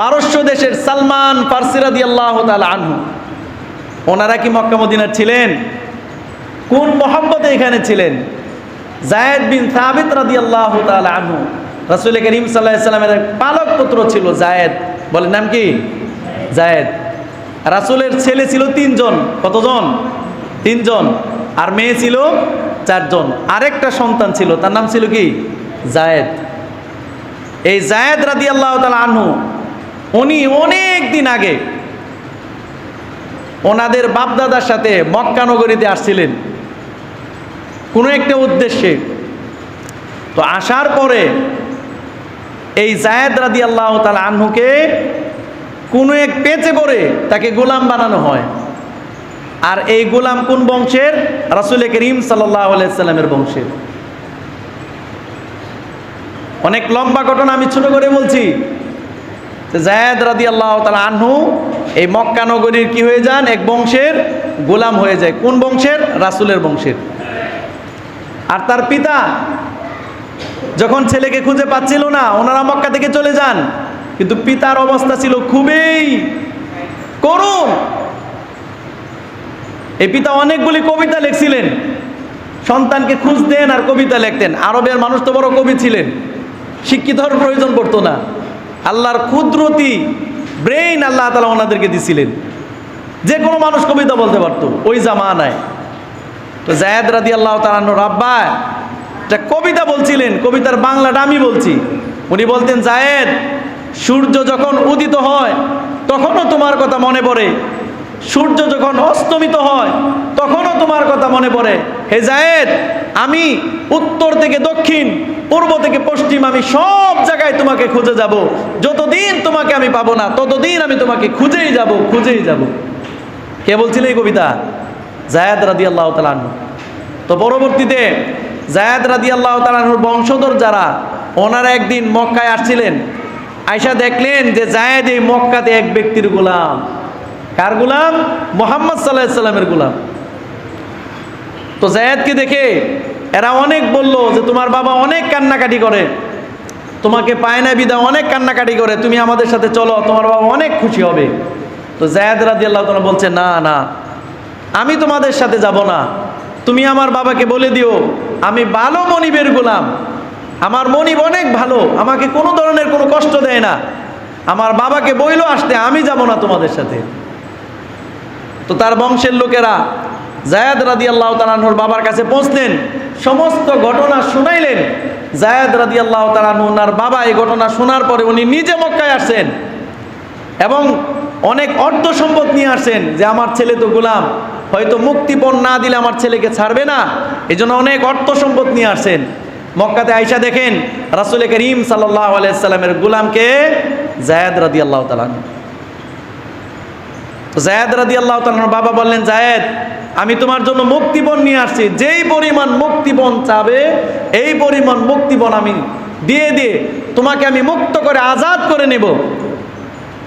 পারস্য দেশের সালমান ফার্সিরাদি আল্লাহ আনহু। ওনারা কি মক্কা ছিলেন? কোন মোহাম্মতে এখানে ছিলেন? জায়েদ বিন সাবিত রাদি আল্লাহ আনহু। রাসুল করিম সাল্লাহ সাল্লামের পালক পুত্র ছিল জায়েদ। বলেন নাম কি? জায়েদ। রাসুলের ছেলে ছিল তিনজন। কতজন? তিনজন। আর মেয়ে ছিল চারজন। আরেকটা সন্তান ছিল, তার নাম ছিল কি? জায়েদ। এই জায়েদ রাদি আল্লাহ তালা আনহু উনি অনেক দিন আগে ওনাদের বাপদাদার সাথে মক্কানগরীতে আসছিলেন। কোনো একটা উদ্দেশ্যে। তো আসার পরে এই জায়েদ রাদি আল্লাহ তালা আনহুকে কোনো এক পেঁচে পড়ে তাকে গোলাম বানানো হয়। আর এই গোলাম কোন বংশের? রাসুল করিম সাল্লামের বংশের। অনেক লম্বা ঘটনা আমি ছোট করে বলছি। জায়দ রাদি আল্লাহ তালা আনহু, এই মক্কা নগরীর কি হয়ে যান? এক বংশের গোলাম হয়ে যায়। কোন বংশের? রাসুলের বংশের। আর তার পিতা যখন ছেলেকে খুঁজে পাচ্ছিল না, ওনারা মক্কা থেকে চলে যান। কিন্তু পিতার অবস্থা ছিল খুবই করুণ। এই পিতা অনেকগুলি কবিতা লিখছিলেন। সন্তানকে খুঁজতেন আর কবিতা লিখতেন। আরবের মানুষ তো বড় কবি ছিলেন। শিক্ষিত হওয়ার প্রয়োজন পড়তো না। আল্লাহর কুদরতি ব্রেইন আল্লাহ তালা ওনাদেরকে দিছিলেন। যে কোনো মানুষ কবিতা বলতে পারতো, ওই জামানায়। তো জায়দ রাদি আল্লাহ তালান্ন রাব্বা, একটা কবিতা বলছিলেন, কবিতার বাংলাটা আমি বলছি। উনি বলতেন, জায়েদ, সূর্য যখন উদিত হয়, তখনও তোমার কথা মনে পড়ে। সূর্য যখন অস্তমিত হয়, তখনও তোমার কথা মনে পড়ে। হে জায়েদ, আমি উত্তর থেকে দক্ষিণ, পূর্ব থেকে পশ্চিম, আমি সব জায়গায় তোমাকে খুঁজে যাব। যতদিন তোমাকে আমি পাবো না, ততদিন আমি তোমাকে খুঁজেই যাব খুঁজেই যাব। কে বলছিল এই কবিতা? জায়দ রাদি আল্লাহ তালান তো পরবর্তীতে জায়দ রাদি আল্লাহ তালানুর বংশধর যারা, ওনারা একদিন মক্কায় আসছিলেন। আয়সা দেখলেন যে জায়েদ এই মক্কাতে এক ব্যক্তির গোলাম। কার গোলাম? মোহাম্মদ সাল্লাহ সাল্লামের গোলাম। তো জায়েদকে দেখে এরা অনেক বলল যে তোমার বাবা অনেক কান্নাকাটি করে। তোমাকে পায় না বিদা, অনেক কান্নাকাটি করে। তুমি আমাদের সাথে চলো, তোমার বাবা অনেক খুশি হবে। তো জায়দ রাদি আল্লাহ তালা বলছে, না না, আমি তোমাদের সাথে যাব না। তুমি আমার বাবাকে বলে দিও, আমি ভালো মনিবের গোলাম। আমার মনিব অনেক ভালো, আমাকে কোনো ধরনের কোনো কষ্ট দেয় না। আমার বাবাকে বইলো আসতে, আমি যাব না তোমাদের সাথে। তো তার বংশের লোকেরা জায়দ রাদি আল্লাহ তালাহুর বাবার কাছে পৌঁছলেন। সমস্ত ঘটনা শুনাইলেন। জায়দ রাদি আল্লাহ তালাহু ওনার বাবা এই ঘটনা শোনার পরে উনি নিজে মক্কায় আসছেন এবং অনেক অর্থ সম্পদ নিয়ে আসেন যে আমার ছেলে তো গোলাম, হয়তো মুক্তিপণ না দিলে আমার ছেলেকে ছাড়বে না। এই জন্য অনেক অর্থ সম্পদ নিয়ে আসেন মক্কাতে আইসা দেখেন রাসুল করিম সাল্লাহ আলাইসাল্লামের গোলামকে জায়দ রাদি আল্লাহ তালান তো জায়দ রাদি আল্লাহ তালানোর বাবা বললেন, জায়দ, আমি তোমার জন্য মুক্তিপণ নিয়ে আসছি। যেই পরিমাণ মুক্তিপণ চাবে, এই পরিমাণ মুক্তিপণ আমি দিয়ে দিয়ে তোমাকে আমি মুক্ত করে আজাদ করে নেব।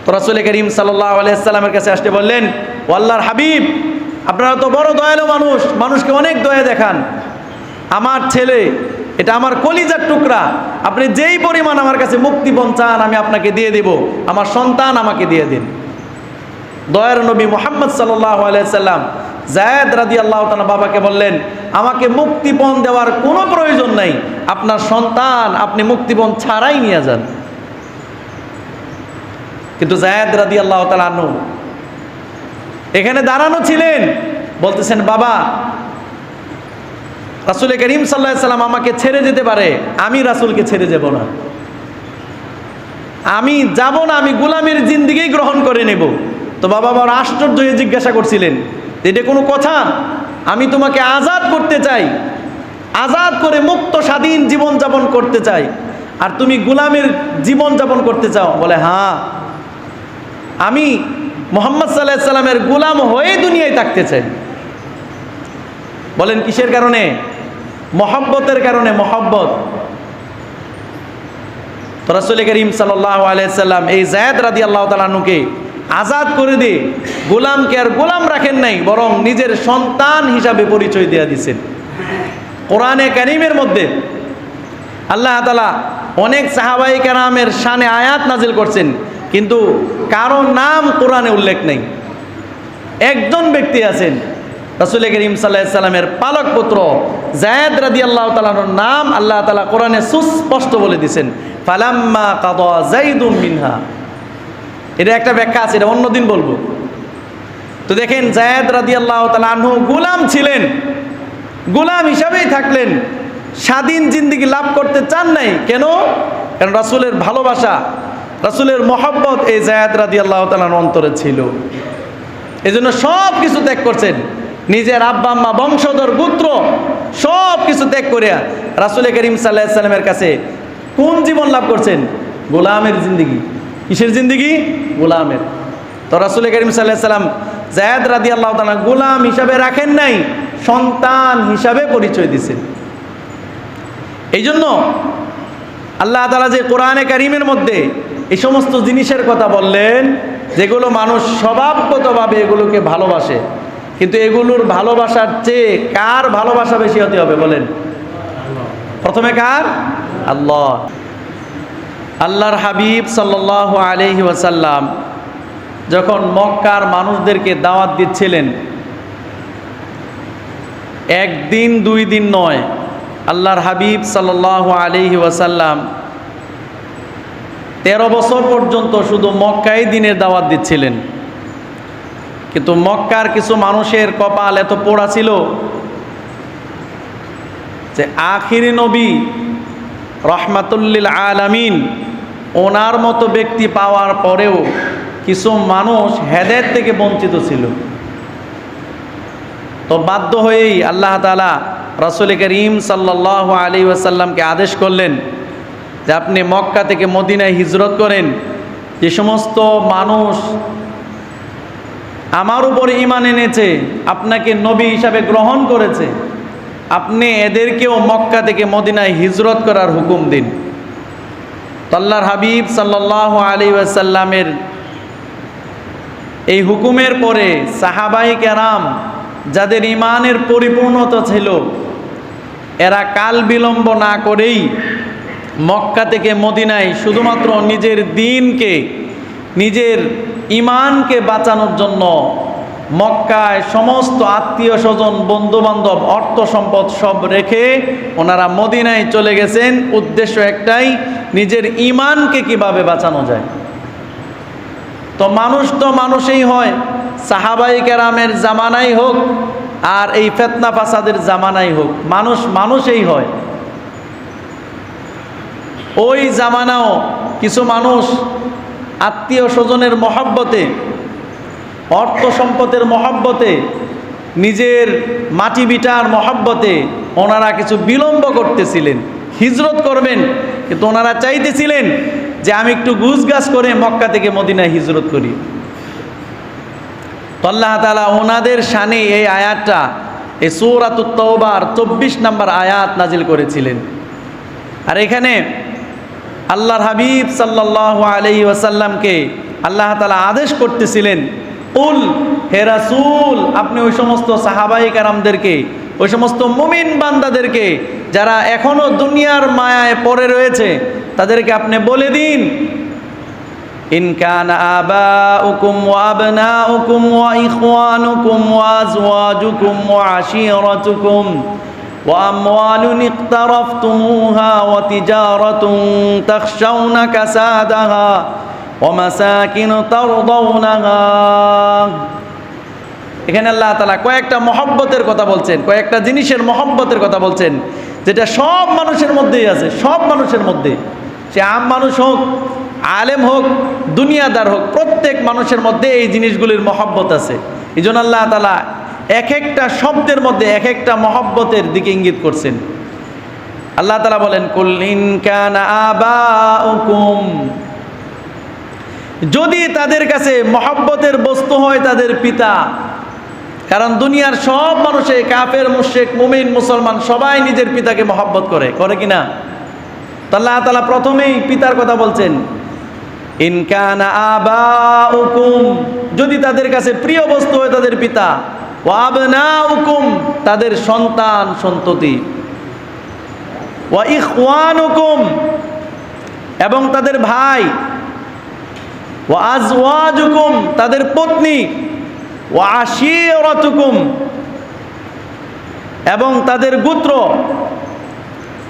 তো রাসুল করিম সাল্লাহ আলাইসাল্লামের কাছে আসতে বললেন ও আল্লাহর হাবিব, আপনারা তো বড় দয়ালু মানুষ, মানুষকে অনেক দয়া দেখান। আমার ছেলে, এটা আমার কলিজার টুকরা। আপনি যেই পরিমাণ আমার কাছে মুক্তিপণ চান, আমি আপনাকে দিয়ে দেব। আমার সন্তান আমাকে দিয়ে দিন। দয়ার নবী মোহাম্মদ সাল্লাহ আলাইসাল্লাম জায়দ রাদি আল্লাহ তালা বাবাকে বললেন, আমাকে মুক্তিপণ দেওয়ার কোনো প্রয়োজন নাই। আপনার সন্তান আপনি মুক্তিপণ ছাড়াই নিয়ে যান। কিন্তু জায়দ রাদি আল্লাহ তালু এখানে দাঁড়ানো ছিলেন। বলতেছেন, বাবা, রাসুল করিম সাল্লাহ সাল্লাম আমাকে ছেড়ে যেতে পারে। আমি রাসুলকে ছেড়ে যাব না। আমি যাব না, আমি গোলামের জিন্দিগি গ্রহণ করে নেব। তো বাবা বড় আশ্চর্য হয়ে জিজ্ঞাসা করছিলেন, এটা কোনো কথা? আমি তোমাকে আজাদ করতে চাই, আজাদ করে মুক্ত স্বাধীন জীবন যাপন করতে চাই, আর তুমি গুলামের জীবন যাপন করতে চাও? বলে হ্যাঁ আমি মোহাম্মদ সাল্লাহ সাল্লামের গুলাম হয়ে দুনিয়ায় থাকতে চাই। বলেন, কিসের কারণে? মহব্বতের কারণে, মহব্বত। তো রাসুল করিম সাল্লাহ আলাইসাল্লাম এই জায়দ রাদি আল্লাহ তালুকে আজাদ করে দিয়ে গোলামকে আর গোলাম রাখেন নাই, বরং নিজের সন্তান হিসাবে পরিচয় দেওয়া দিচ্ছেন কোরআনে কারিমের মধ্যে আল্লাহ তালা অনেক সাহাবাই কেরামের শানে আয়াত নাজিল করছেন, কিন্তু কারও নাম কোরআনে উল্লেখ নেই। একজন ব্যক্তি আছেন, রসুল করিম সাল্লামের পালক পুত্র জায়দ রাদি আল্লাহ তালার নাম আল্লাহ তালা কোরআনে সুস্পষ্ট বলে দিছেন, ফালাম্মা কাদা জাইদুম মিনহা। এটা একটা ব্যাখ্যা আছে, এটা অন্যদিন বলব। তো দেখেন জায়দ রাদি আল্লাহ তালা গুলাম ছিলেন, গুলাম হিসাবেই থাকলেন, স্বাধীন জিন্দিগি লাভ করতে চান নাই। কেন? কারণ রাসুলের ভালোবাসা, রাসুলের মহব্বত এই জায়াদ রাদি আল্লাহ তালার অন্তরে ছিল। এই জন্য সব কিছু ত্যাগ করছেন। নিজের আব্বা, আম্মা, বংশধর, পুত্র সব কিছু ত্যাগ করিয়া রাসুল করিম সাল্লাহ সাল্লামের কাছে কোন জীবন লাভ করছেন? গোলামের জিন্দিগি। কিসের জিন্দিগি? গোলামের। তো রাসুল করিম সাল্লাহ সাল্লাম জায়দ রাদি আল্লাহ তালা গোলাম হিসাবে রাখেন নাই, সন্তান হিসাবে পরিচয় দিছেন। এই জন্য আল্লাহ তালা যে কোরআনে কারিমের মধ্যে এই সমস্ত জিনিসের কথা বললেন, যেগুলো মানুষ স্বভাবগতভাবে এগুলোকে ভালোবাসে, কিন্তু এগুলোর ভালোবাসার চেয়ে কার ভালোবাসা বেশি হতে হবে বলেন? প্রথমে কার? আল্লাহ। আল্লাহর হাবিব সাল্লাহ আলহি ওয়াসাল্লাম যখন মক্কার মানুষদেরকে দাওয়াত দিচ্ছিলেন, একদিন, দুই দিন নয়, আল্লাহর হাবিব সাল্লাহ আলহি ওয়াসাল্লাম তেরো বছর পর্যন্ত শুধু মক্কাই দিনের দাওয়াত দিচ্ছিলেন। কিন্তু মক্কার কিছু মানুষের কপাল এত পোড়া ছিল যে আখিরি নবী রহমাতুল্লিল আলামিন ওনার মতো ব্যক্তি পাওয়ার পরেও কিছু মানুষ হেদের থেকে বঞ্চিত ছিল। তো বাধ্য হয়েই আল্লাহ তালা রসুল করিম সাল্লাহ আলী ওয়াসাল্লামকে আদেশ করলেন যে আপনি মক্কা থেকে মদিনায় হিজরত করেন। যে সমস্ত মানুষ আমার উপর ইমান এনেছে, আপনাকে নবী হিসাবে গ্রহণ করেছে, আপনি এদেরকেও মক্কা থেকে মদিনায় হিজরত করার হুকুম দিন। তল্লার হাবিব সাল্লাহ আলী ওয়াসাল্লামের এই হুকুমের পরে সাহাবাই কেরাম যাদের ইমানের পরিপূর্ণতা ছিল, এরা কাল বিলম্ব না করেই মক্কা থেকে মদিনায় শুধুমাত্র নিজের দিনকে, নিজের ইমানকে বাঁচানোর জন্য মক্কায় সমস্ত আত্মীয় স্বজন, বন্ধুবান্ধব, অর্থ সম্পদ সব রেখে ওনারা মদিনায় চলে গেছেন। উদ্দেশ্য একটাই নিজের ইমানকে কীভাবে বাঁচানো যায়? তো মানুষ তো মানুষই হয়, সাহাবাই কেরামের জামানাই হোক আর এই ফেতনা ফাসাদের জামানাই হোক, মানুষ মানুষই হয়। ওই জামানাও কিছু মানুষ আত্মীয় স্বজনের মহাব্বতে, অর্থ সম্পদের মহাব্বতে, নিজের মাটি বিটার মহাব্বতে ওনারা কিছু বিলম্ব করতেছিলেন। হিজরত করবেন কিন্তু ওনারা চাইতেছিলেন যে আমি একটু গুছ গাছ করে মক্কা থেকে মদিনায় হিজরত করি। আল্লাহ তালা ওনাদের শানে এই আয়াতটা, এই সৌরাতুত্তবার চব্বিশ নম্বর আয়াত নাজিল করেছিলেন। আর এখানে আল্লাহর হাবিব সাল্লাহ আলি ওয়াসাল্লামকে আল্লাহ তালা আদেশ করতেছিলেন, উল, হে রাসুল, আপনি ওই সমস্ত সাহাবাই কারামদেরকে ওই সমস্ত মুমিন বান্দাদেরকে যারা এখনও দুনিয়ার মায়ায় পড়ে রয়েছে তাদেরকে আপনি বলে দিন إن كان آباؤكم وأبناؤكم وإخوانكم وأزواجكم وعشيرتكم وأموال اقترفتموها وتجارة تخشون كسادها ومساكن ترضونها এখানে আল্লাহ তালা কয়েকটা মহব্বতের কথা বলছেন, কয়েকটা জিনিসের মহব্বতের কথা বলছেন, যেটা সব মানুষের মধ্যেই আছে, সব মানুষের মধ্যে সে আম মানুষ হোক, আলেম হোক, দুনিয়াদার হোক, প্রত্যেক মানুষের মধ্যে এই জিনিসগুলির মহব্বত আছে। এই জন্য আল্লাহ তালা এক একটা শব্দের মধ্যে এক একটা মহব্বতের দিকে ইঙ্গিত করছেন। আল্লাহ তালা বলেন কুল্লিন কান আবা যদি তাদের কাছে মহব্বতের বস্তু হয় তাদের পিতা কারণ দুনিয়ার সব মানুষে, কাফের মুশেক মুমিন, মুসলমান, সবাই নিজের পিতাকে মহব্বত করে। করে কিনা তো আল্লাহ তালা প্রথমেই পিতার কথা বলছেন ইনকানা আবা উকুম যদি তাদের কাছে প্রিয় বস্তু হয় তাদের পিতা ওয়াবনা উকুম তাদের সন্তান, সন্ততি, ওয়া ইখওয়ান হুকুম এবং তাদের ভাই ও আজওয়াজুকুম তাদের পত্নী ও এবং তাদের গোত্র।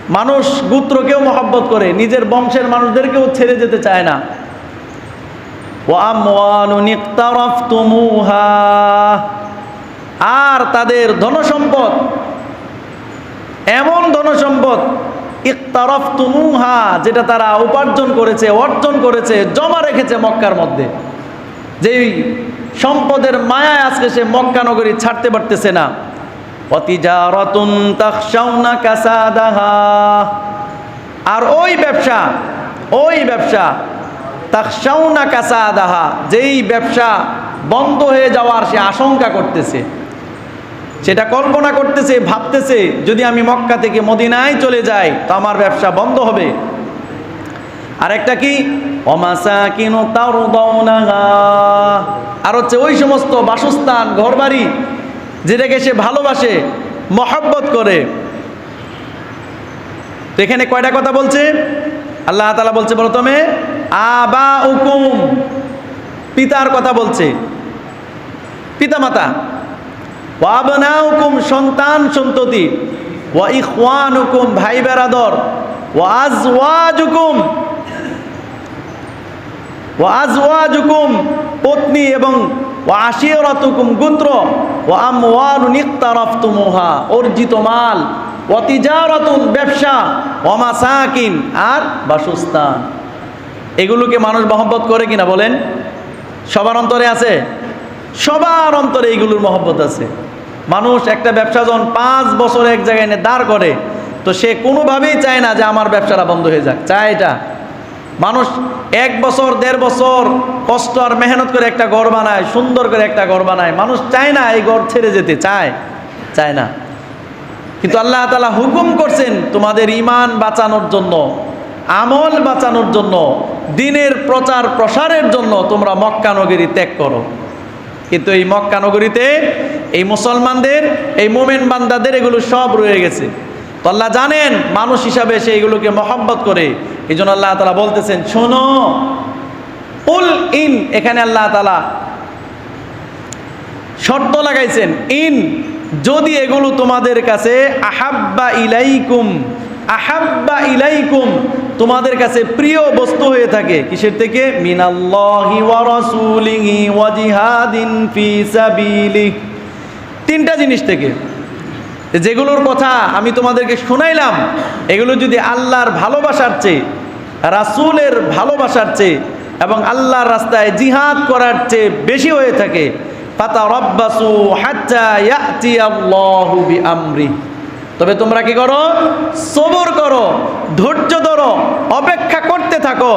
মানুষ গোত্রকেও মহব্বত করে, নিজের বংশের মানুষদেরকেও ছেড়ে যেতে চায় না। আর তাদের ধনসম্পদ, এমন ধনসম্পদ, ইকতারাফতুমুহা, যেটা তারা উপার্জন করেছে, অর্জন করেছে, জমা রেখেছে মক্কার মধ্যে। যেই সম্পদের মায়ায় আজকে সে মক্কা নগরী ছাড়তে পারতেছে না। আর ওই ব্যবসা ওই ব্যবসা তাকসাউনা কাসাদাহা, যেই ব্যবসা বন্ধ হয়ে যাওয়ার সে আশঙ্কা করতেছে। সেটা কল্পনা করতেছে, ভাবতেছে, যদি আমি মক্কা থেকে মদিনায় চলে যাই, তো আমার ব্যবসা বন্ধ হবে। আরেকটা কি? অমাসাকিনু আর হচ্ছে ওই সমস্ত বাসস্থান, ঘরবাড়ি, যেটাকে সে ভালোবাসে, মহব্বত করে। এখানে কয়টা কথা বলছে? আল্লাহ তালা বলছে প্রথমে আবা উকুম পিতার কথা বলছে। পিতামাতা। ওয়াবনা হুকুম সন্তান, সন্ততি। ওয়া ইখওয়ান হুকুম ভাই বেরাদর ওয়াজ ওয়াজ হুকুম ওয়াজ হুকুম পত্নী এবং ওয়াশিয়রত হুকুম গুত্র ও আমওয়ালু নিক্তারাফতুমুহা অর্জিত মাল অতিজারতুন ব্যবসা অমাসাকিন আর বাসস্থান। এগুলোকে মানুষ মহব্বত করে কিনা বলেন? সবার অন্তরে আছে? সবার অন্তরে এইগুলোর মহব্বত আছে। মানুষ একটা ব্যবসা যখন পাঁচ বছর এক জায়গায় এনে দাঁড় করে, তো সে কোনোভাবেই চায় না যে আমার ব্যবসাটা বন্ধ হয়ে যাক। চায় এটা। মানুষ এক বছর, দেড় বছর কষ্ট আর মেহনত করে একটা ঘর বানায়, সুন্দর করে একটা ঘর বানায়। মানুষ চায় না এই ঘর ছেড়ে যেতে, চায় চায় না। কিন্তু আল্লাহ তালা হুকুম করছেন তোমাদের ইমান বাঁচানোর জন্য, আমল বাঁচানোর জন্য, দিনের প্রচার প্রসারের জন্য তোমরা মক্কা নগরী ত্যাগ করো। কিন্তু এই মক্কা নগরীতে এই মুসলমানদের, এই মোমেন বান্দাদের এগুলো সব রয়ে গেছে। তো আল্লাহ জানেন মানুষ হিসাবে সে এগুলোকে মহব্বত করে। এই জন্য আল্লাহ তালা বলতেছেন, শোনো, উল ইন, এখানে আল্লাহ তালা শর্ত লাগাইছেন, ইন, যদি এগুলো তোমাদের কাছে আহাব্বা ইলাইকুম আহাব্বা ইলাইকুম, তোমাদের কাছে প্রিয় বস্তু হয়ে থাকে, কিসের থেকে? মিনাল্লাহি ওয়া রাসূলিহি ওয়া জিহাদিন ফি সাবিলি তিনটা জিনিস থেকে। যেগুলোর কথা আমি তোমাদেরকে শোনাইলাম, এগুলো যদি আল্লাহর ভালোবাসার চেয়ে, রাসূলের ভালোবাসার চেয়ে এবং আল্লাহর রাস্তায় জিহাদ করার চেয়ে বেশি হয়ে থাকে পাতা রব্বাসু বিআমরি। তবে তোমরা কি করো? সবর করো, ধৈর্য ধরো, অপেক্ষা করতে থাকো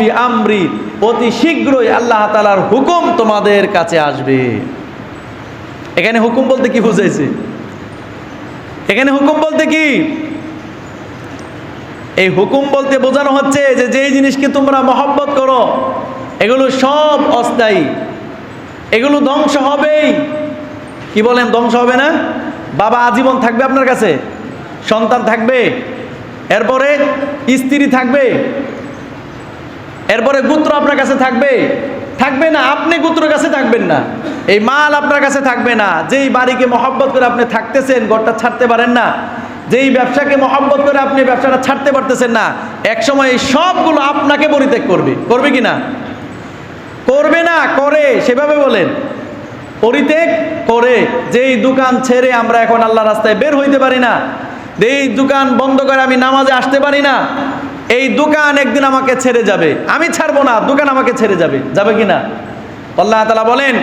বিআমরি। অতি শীঘ্রই আল্লাহ তালার হুকুম তোমাদের কাছে আসবে। এখানে হুকুম বলতে কি বুঝাইছে? এখানে হুকুম বলতে কি? এই হুকুম বলতে বোঝানো হচ্ছে যে যেই জিনিসকে তোমরা মহব্বত করো, এগুলো সব অস্থায়ী। এগুলো ধ্বংস হবেই। কি বলেন, ধ্বংস হবে না? বাবা আজীবন থাকবে আপনার কাছে, সন্তান থাকবে, এরপরে স্ত্রী থাকবে, এরপরে গুত্র আপনার কাছে থাকবে থাকবে না, আপনি গুত্রর কাছে থাকবেন না। এই মাল আপনার কাছে থাকবে না। যেই বাড়িকে মহব্বত করে আপনি থাকতেছেন, ঘরটা ছাড়তে পারেন না। যেই ব্যবসাকে মহব্বত করে আপনি ব্যবসাটা ছাড়তে পারতেছেন না, একসময় এই সবগুলো আপনাকে পরিত্যাগ করবে। করবে কি না? করবে না, করে, সেভাবে বলেন। পরিত্যাগ, করে। যেই দোকান ছেড়ে আমরা এখন আল্লাহ রাস্তায় বের হইতে পারি না এই দোকান বন্ধ করে আমি নামাজে আসতে পারি না এই দোকান একদিন আমাকে ছেড়ে যাবে। আমি ছাড়বো না, দোকান আমাকে ছেড়ে যাবে। যাবে কি না আল্লাহ তালা বলেন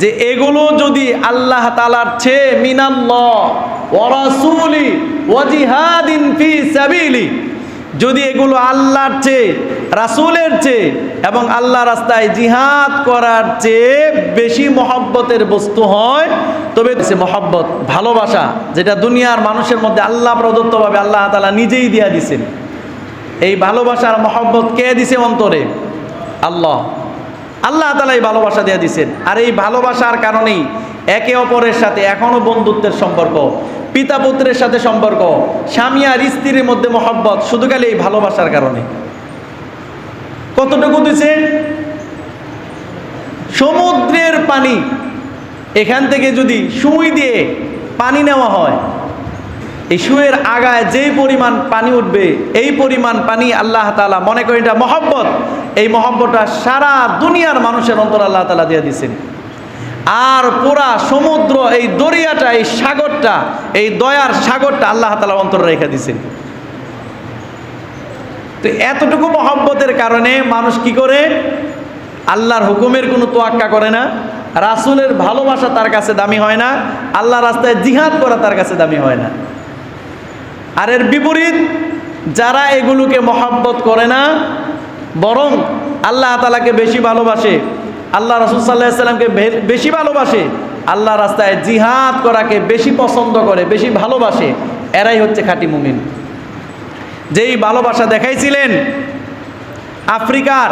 যে, এগুলো যদি আল্লাহ তালার ফি সাবিলি, যদি এগুলো আল্লাহর চেয়ে, রাসূলের চেয়ে এবং আল্লাহ রাস্তায় জিহাদ করার চেয়ে বেশি মহব্বতের বস্তু হয়, তবে সে মহব্বত, ভালোবাসা যেটা দুনিয়ার মানুষের মধ্যে আল্লাহ প্রদত্তভাবে আল্লাহ তালা নিজেই দিয়া দিছেন। এই ভালোবাসার মহব্বত কে দিছে অন্তরে? আল্লাহ। আল্লাহ তালা এই ভালোবাসা দিয়ে দিছেন। আর এই ভালোবাসার কারণেই একে অপরের সাথে এখনও বন্ধুত্বের সম্পর্ক পিতা পুত্রের সাথে সম্পর্ক, স্বামী আর স্ত্রীর মধ্যে মহব্বত শুধু খালি এই ভালোবাসার কারণে। কতটুকু দিছে? সমুদ্রের পানি। এখান থেকে যদি সুই দিয়ে পানি নেওয়া হয় এই আগায় যেই পরিমাণ পানি উঠবে, এই পরিমাণ পানি আল্লাহ তালা মনে করেন এটা মহব্বত। এই মহব্বতটা সারা দুনিয়ার মানুষের অন্তর আল্লাহ তালা দিয়ে দিছেন আর পুরা সমুদ্র, এই দরিয়াটা, এই সাগরটা, এই দয়ার সাগরটা আল্লাহ তালা অন্তর রেখে দিছেন তো এতটুকু মহব্বতের কারণে মানুষ কি করে? আল্লাহর হুকুমের কোনো তোয়াক্কা করে না। রাসুলের ভালোবাসা তার কাছে দামি হয় না। আল্লাহ রাস্তায় জিহাদ করা তার কাছে দামি হয় না। আর এর বিপরীত, যারা এগুলোকে মহাব্বত করে না, বরং আল্লাহ তালাকে বেশি ভালোবাসে, আল্লাহ রসুল সাল্লাহ সাল্লামকে বেশি ভালোবাসে, আল্লাহ রাস্তায় জিহাদ করাকে বেশি পছন্দ করে, বেশি ভালোবাসে, এরাই হচ্ছে খাঁটি মুমিন। যেই ভালোবাসা দেখাইছিলেন আফ্রিকার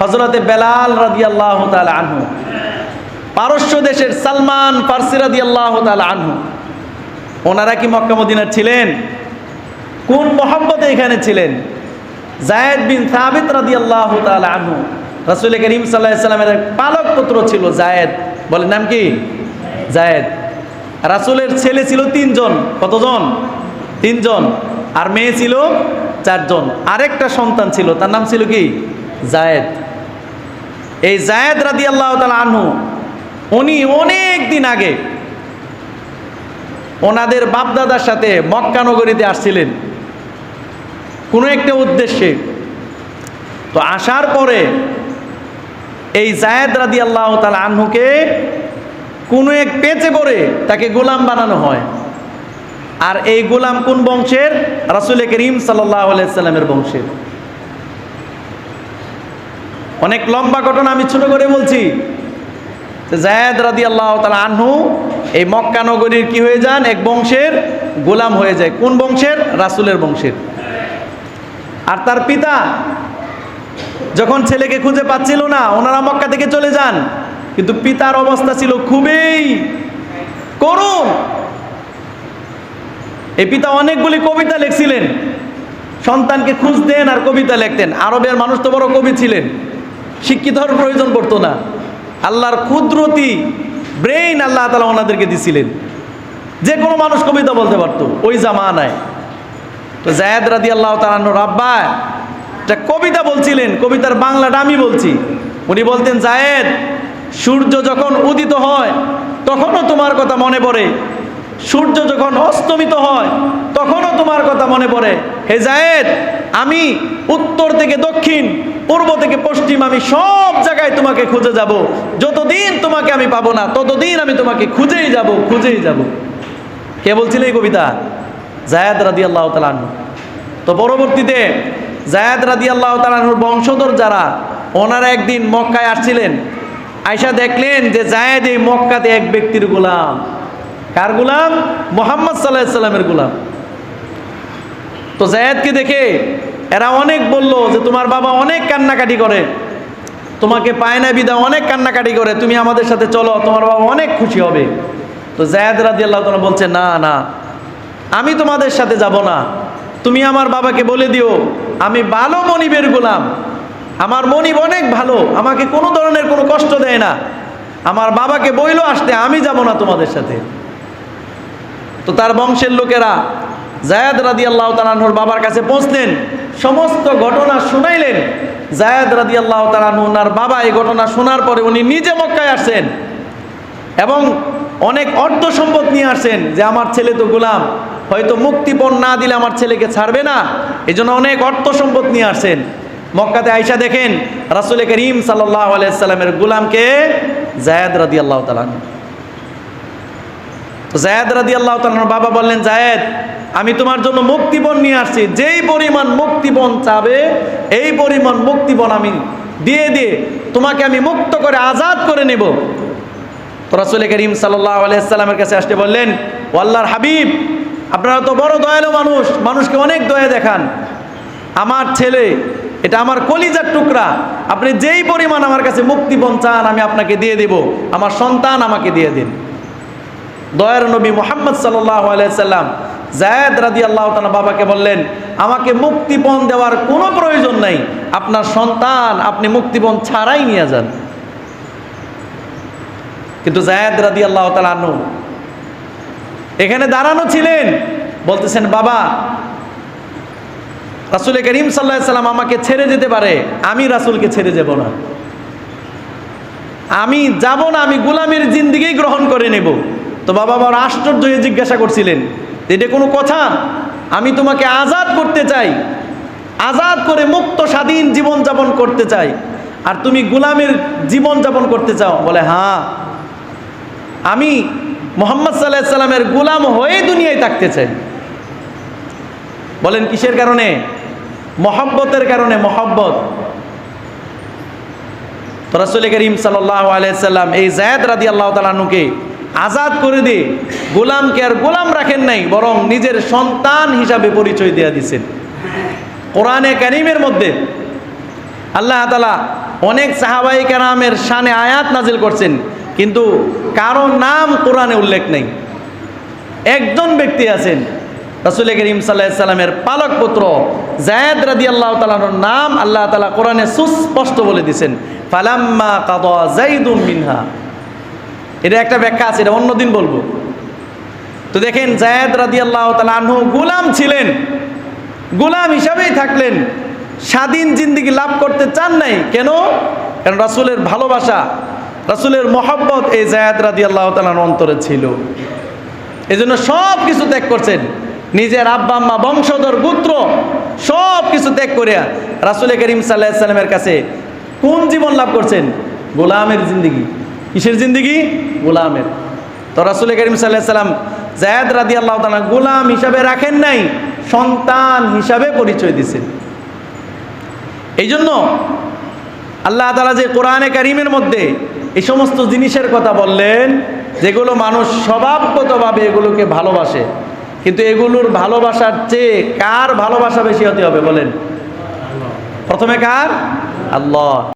হজরতে বেলাল রাদি আল্লাহ আনহু, পারস্য দেশের সালমান ফার্সি রাদি আল্লাহ আনহু ওনারা কি মক্কা মদিনার ছিলেন? কোন মোহাম্মদে এখানে ছিলেন? জায়েদ বিন সাবিত রাদি আল্লাহ আনহু। রাসুল করিম সাল্লাহ এক পালক পুত্র ছিল জায়েদ। বলেন নাম কি? জায়েদ। রাসুলের ছেলে ছিল তিনজন। কতজন? তিনজন। আর মেয়ে ছিল চারজন। আরেকটা সন্তান ছিল, তার নাম ছিল কি? জায়েদ। এই জায়েদ রাদি আল্লাহ তালা আনহু, উনি অনেক দিন আগে ওনাদের বাপদাদার সাথে মক্কা নগরীতে আসছিলেন। কোনো একটা উদ্দেশ্যে। তো আসার পরে এই জায়েদ রাদি আল্লাহ তালা আনহুকে কোনো এক পেঁচে করে তাকে গোলাম বানানো হয়। আর এই গোলাম কোন বংশের? রাসুল করিম সাল্লামের বংশের। অনেক লম্বা ঘটনা আমি ছোট করে বলছি। জায়দ রাদি আল্লাহ তালা আনহু, এই মক্কা নগরীর কি হয়ে যান? এক বংশের গোলাম হয়ে যায়। কোন বংশের? রাসুলের বংশের। আর তার পিতা যখন ছেলেকে খুঁজে পাচ্ছিল না, ওনারা মক্কা থেকে চলে যান। কিন্তু পিতার অবস্থা ছিল খুবই করুণ। এই পিতা অনেকগুলি কবিতা লিখছিলেন। সন্তানকে খুঁজতেন আর কবিতা লিখতেন। আরবের মানুষ তো বড় কবি ছিলেন। শিক্ষিত হওয়ার প্রয়োজন পড়তো না। আল্লাহর কুদরতি ব্রেইন আল্লাহ তালা ওনাদেরকে দিছিলেন। যে কোনো মানুষ কবিতা বলতে পারত, ওই জামানায়। তো জায়দ রাদি আল্লাহ তালান্ন রাব্বা, একটা কবিতা বলছিলেন, কবিতার বাংলাটা আমি বলছি। উনি বলতেন, জায়েদ, সূর্য যখন উদিত হয়, তখনও তোমার কথা মনে পড়ে। সূর্য যখন অস্তমিত হয়, তখনও তোমার কথা মনে পড়ে। হে জায়েদ, আমি উত্তর থেকে দক্ষিণ, পূর্ব থেকে পশ্চিম, আমি সব জায়গায় তোমাকে খুঁজে যাব। যতদিন তোমাকে আমি পাবো না, ততদিন আমি তোমাকে খুঁজেই যাব খুঁজেই যাব। কে বলছিল এই কবিতা? জায়াদ রাদি আল্লাহ তালানু তো পরবর্তীতে জায়াদ রাদি আল্লাহ তালানুর বংশধর যারা, ওনারা একদিন মক্কায় আসছিলেন। আয়সা দেখলেন যে জায়েদ এই মক্কাতে এক ব্যক্তির গোলাম। কার গোলাম? মোহাম্মদ সাল্লাহ সাল্লামের গোলাম। তো জায়েদকে দেখে এরা অনেক বলল যে তোমার বাবা অনেক কান্নাকাটি করে। তোমাকে পায় না বিদা অনেক কান্নাকাটি করে। তুমি আমাদের সাথে চলো, তোমার বাবা অনেক খুশি হবে। তো জায়দ রাদি আল্লাহ তালা বলছে, না না, আমি তোমাদের সাথে যাব না। তুমি আমার বাবাকে বলে দিও, আমি ভালো মনিবের গোলাম। আমার মনিব অনেক ভালো, আমাকে কোনো ধরনের কোনো কষ্ট দেয় না। আমার বাবাকে বইলো আসতে, আমি যাব না তোমাদের সাথে। তো তার বংশের লোকেরা জায়দ রাদি আল্লাহ তালাহুর বাবার কাছে পৌঁছলেন। সমস্ত ঘটনা শুনাইলেন। জায়দ রাদি আল্লাহ তালাহু ওনার বাবা এই ঘটনা শোনার পরে উনি নিজে মক্কায় আসছেন এবং অনেক অর্থ সম্পদ নিয়ে আসছেন যে আমার ছেলে তো গোলাম, হয়তো মুক্তিপণ না দিলে আমার ছেলেকে ছাড়বে না। এই জন্য অনেক অর্থ সম্পদ নিয়ে আসছেন। মক্কাতে আইসা দেখেন রাসুল করিম সাল্লাহ আলাইসাল্লামের গোলামকে জায়দ রাদি আল্লাহ তালাহু জায়দ রাদি আল্লাহ তালার বাবা বললেন, জায়েদ, আমি তোমার জন্য মুক্তিপণ নিয়ে আসছি। যেই পরিমাণ মুক্তিপণ চাবে, এই পরিমাণ মুক্তিপণ আমি দিয়ে দিয়ে তোমাকে আমি মুক্ত করে আজাদ করে নেব। রাসুল করিম সাল্লাহ আলাইসাল্লামের কাছে আসতে বললেন ও আল্লাহর হাবিব, আপনারা তো বড় দয়ালু মানুষ, মানুষকে অনেক দয়া দেখান। আমার ছেলে, এটা আমার কলিজার টুকরা। আপনি যেই পরিমাণ আমার কাছে মুক্তিপণ চান, আমি আপনাকে দিয়ে দেব। আমার সন্তান আমাকে দিয়ে দিন। দয়ার নবী মোহাম্মদ আলাইসাল্লাম জায়দ রাদি আল্লাহ তালা বাবাকে বললেন, আমাকে মুক্তিপণ দেওয়ার কোনো প্রয়োজন নাই। আপনার সন্তান আপনি মুক্তিপণ ছাড়াই নিয়ে যান। কিন্তু জায়দ রাদি আল্লাহ তালা এখানে দাঁড়ানো ছিলেন। বলতেছেন, বাবা, রাসুল করিম সাল্লাহ সাল্লাম আমাকে ছেড়ে যেতে পারে, আমি রাসুলকে ছেড়ে যাব না। আমি যাব না, আমি গোলামের জিন্দিগি গ্রহণ করে নেব। তো বাবা বড় আশ্চর্য হয়ে জিজ্ঞাসা করছিলেন, এটা কোনো কথা? আমি তোমাকে আজাদ করতে চাই, আজাদ করে মুক্ত স্বাধীন জীবন যাপন করতে চাই, আর তুমি গোলামের জীবন যাপন করতে চাও। বলে হ্যাঁ আমি মোহাম্মদ সাল্লাহ সাল্লামের গোলাম হয়ে দুনিয়ায় থাকতে চাই। বলেন, কিসের কারণে? মহব্বতের কারণে, মহব্বত। তো রাসুল করিম সাল্লাহ আলাইসাল্লাম এই জায়দ রাদি আল্লাহ তালানুকে আজাদ করে দিয়ে গোলামকে আর গোলাম রাখেন নাই, বরং নিজের সন্তান হিসাবে পরিচয় দেওয়া দিছেন। কোরআনে কারিমের মধ্যে আল্লাহ তালা অনেক সাহাবাই কারামের শানে আয়াত নাজিল করছেন, কিন্তু কারও নাম কোরআনে উল্লেখ নেই। একজন ব্যক্তি আছেন, রাসুল করিম সাল্লাহ সাল্লামের পালক পুত্র জায়দ রাদি আল্লাহ তালানোর নাম আল্লাহ তালা কোরআনে সুস্পষ্ট বলে দিছেন, ফালাম্মা কাদা জাইদুম মিনহা। এটা একটা ব্যাখ্যা আছে, এটা অন্যদিন বলব। তো দেখেন জায়দ রাদি আল্লাহ তালাহু গুলাম ছিলেন, গুলাম হিসাবেই থাকলেন, স্বাধীন জিন্দিগি লাভ করতে চান নাই। কেন? কারণ রাসুলের ভালোবাসা, রাসুলের মহব্বত এই জায়দ রাদি আল্লাহ তালার অন্তরে ছিল। এই জন্য সব কিছু ত্যাগ করছেন। নিজের আব্বা, আম্মা, বংশধর, পুত্র সব কিছু ত্যাগ করিয়া রাসুল করিম সাল্লাহ সাল্লামের কাছে কোন জীবন লাভ করছেন? গোলামের জিন্দিগি। কিসের জিন্দিগি? গোলামের। তো রাসুল করিম সাল্লাম জায়দ রাদি আল্লাহ তালা গোলাম হিসাবে রাখেন নাই, সন্তান হিসাবে পরিচয় দিছেন। এই জন্য আল্লাহ তালা যে কোরআনে কারিমের মধ্যে এই সমস্ত জিনিসের কথা বললেন, যেগুলো মানুষ স্বভাবগতভাবে এগুলোকে ভালোবাসে, কিন্তু এগুলোর ভালোবাসার চেয়ে কার ভালোবাসা বেশি হতে হবে বলেন? প্রথমে কার? আল্লাহ।